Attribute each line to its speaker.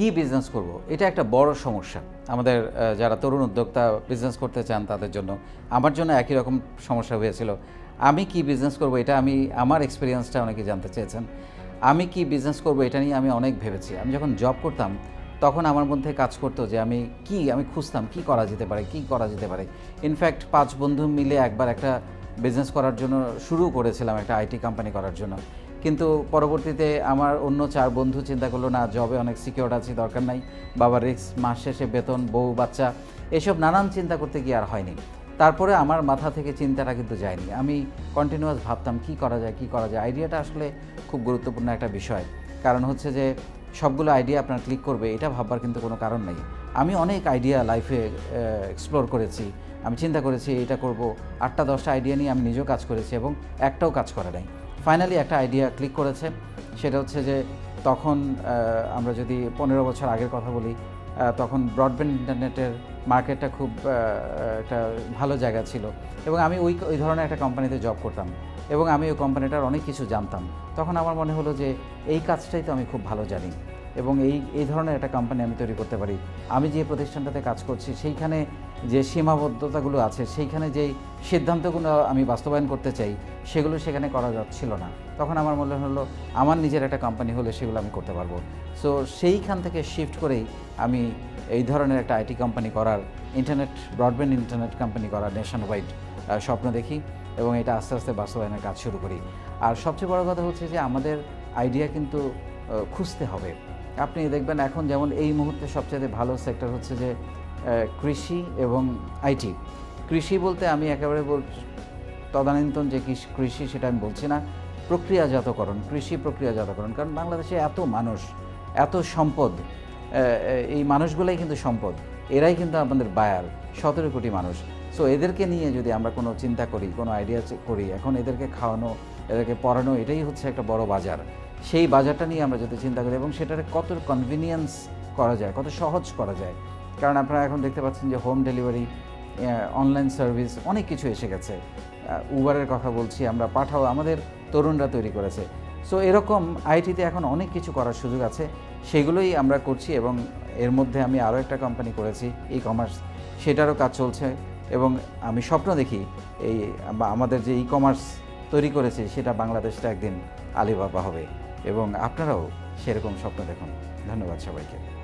Speaker 1: কি বিজনেস করব? এটা একটা বড় সমস্যা। আমাদের যারা তরুণ উদ্যোক্তা বিজনেস করতে চান তাদের জন্য। আমার জন্য একই রকম সমস্যা হয়েছিল। আমি কি বিজনেস করব এটা আমি, আমার এক্সপিরিয়েন্সটা অনেকে জানতে চেয়েছেন। আমি কি বিজনেস করব এটা নিয়ে আমি অনেক ভেবেছি। আমি যখন জব করতাম, তখন আমার মধ্যে কাজ করতো যে আমি কি, আমি খুঁজতাম কি করা যেতে পারে, কি করা যেতে পারে। ইনফ্যাক্ট পাঁচ বন্ধু মিলে একবার একটা বিজনেস করার জন্য শুরু করেছিলাম একটা আইটি কোম্পানি করার জন্য। কিন্তু পরবর্তীতে আমার অন্য চার বন্ধু চিন্তা করল, না জবে অনেক সিকিউর আছে, দরকার নাই। বাবার রিক্স মাস শেষে বেতন, বউ, বাচ্চা, এসব নানান চিন্তা করতে গিয়ে আর হয়নি। তারপরে আমার মাথা থেকে চিন্তাটা কিন্তু যায়নি। আমি কন্টিনিউয়াস ভাবতাম, কি করা যায়, কি করা যায়? আইডিয়াটা আসলে খুব গুরুত্বপূর্ণ একটা বিষয়। কারণ হচ্ছে যে সবগুলো আইডিয়া আপনার ক্লিক করবে, এটা ভাববার কিন্তু কোনো কারণ নেই। আমি অনেক আইডিয়া লাইফে এক্সপ্লোর করেছি। আমি চিন্তা করেছি এটা করব। আটটা, দশটা আইডিয়া নিয়ে আমি নিজেও কাজ করেছি এবং একটাও কাজ করে নাই। ফাইনালি একটা আইডিয়া ক্লিক করেছে। সেটা হচ্ছে যে তখন আমরা যদি পনেরো বছর আগের কথা বলি তখন ব্রডব্যান্ড ইন্টারনেটের মার্কেটটা খুব একটা ভালো জায়গা ছিল। এবং আমি ওই ওই ধরনের একটা কোম্পানিতে জব করতাম। এবং আমি ওই কোম্পানিটার অনেক কিছু জানতাম। তখন আমার মনে হলো যে, এই কাজটাই তো আমি খুব ভালো জানি এবং এই এই ধরনের একটা কোম্পানি আমি তৈরি করতে পারি। আমি যে প্রতিষ্ঠানটাতে কাজ করছি, সেইখানে যে সীমাবদ্ধতাগুলো আছে, সেইখানে যেই সিদ্ধান্তগুলো আমি বাস্তবায়ন করতে চাই, সেগুলো সেখানে করা যাচ্ছিল না। তখন আমার মনে হলো, আমার নিজের একটা কোম্পানি হলে সেগুলো আমি করতে পারব। সো সেইখান থেকে শিফট করেই আমি এই ধরনের একটা আইটি কোম্পানি করার ইন্টারনেট ব্রডব্যান্ড ইন্টারনেট কোম্পানি করার নেশন ওয়াইড স্বপ্ন দেখি এবং এটা আস্তে আস্তে বাস্তবায়নের কাজ শুরু করি। আর সবচেয়ে বড় কথা হচ্ছে যে আমাদের আইডিয়া কিন্তু খুঁজতে হবে। আপনি দেখবেন এখন যেমন এই মুহূর্তে সবচেয়ে ভালো সেক্টর হচ্ছে যে কৃষি এবং আইটি কৃষি বলতে আমি একেবারে বল, তদানীন্তন যে কৃষি সেটা আমি বলছি না, প্রক্রিয়াজাতকরণ, কৃষি প্রক্রিয়াজাতকরণ। কারণ বাংলাদেশে এত মানুষ, এত সম্পদ এই মানুষগুলোই কিন্তু সম্পদ। এরাই কিন্তু আমাদের বায়ার সতেরো কোটি মানুষ। সো এদেরকে নিয়ে যদি আমরা কোনো চিন্তা করি, কোনো আইডিয়া করি, এখন এদেরকে খাওয়ানো, এদেরকে পড়ানো, এটাই হচ্ছে একটা বড় বাজার। সেই বাজারটা নিয়ে আমরা যদি চিন্তা করি, এবং সেটার কত কনভিনিয়েন্স করা যায়, কত সহজ করা যায়। কারণ আপনারা এখন দেখতে পাচ্ছেন যে হোম ডেলিভারি অনলাইন সার্ভিস অনেক কিছু এসে গেছে। উবারের কথা বলছি আমরা, পাঠাও, আমাদের তরুণরা তৈরি করেছে। সো এরকম আইটিতে এখন অনেক কিছু করার সুযোগ আছে। সেগুলোই আমরা করছি এবং এর মধ্যে আমি আরও একটা কোম্পানি করেছি ই কমার্স সেটারও কাজ চলছে। এবং আমি স্বপ্ন দেখি এই আম- আমাদের যে ই কমার্স তৈরি করেছে, সেটা বাংলাদেশটা একদিন আলিবাবা হবে। এবং আপনারাও সেরকম স্বপ্ন দেখুন। ধন্যবাদ সবাইকে।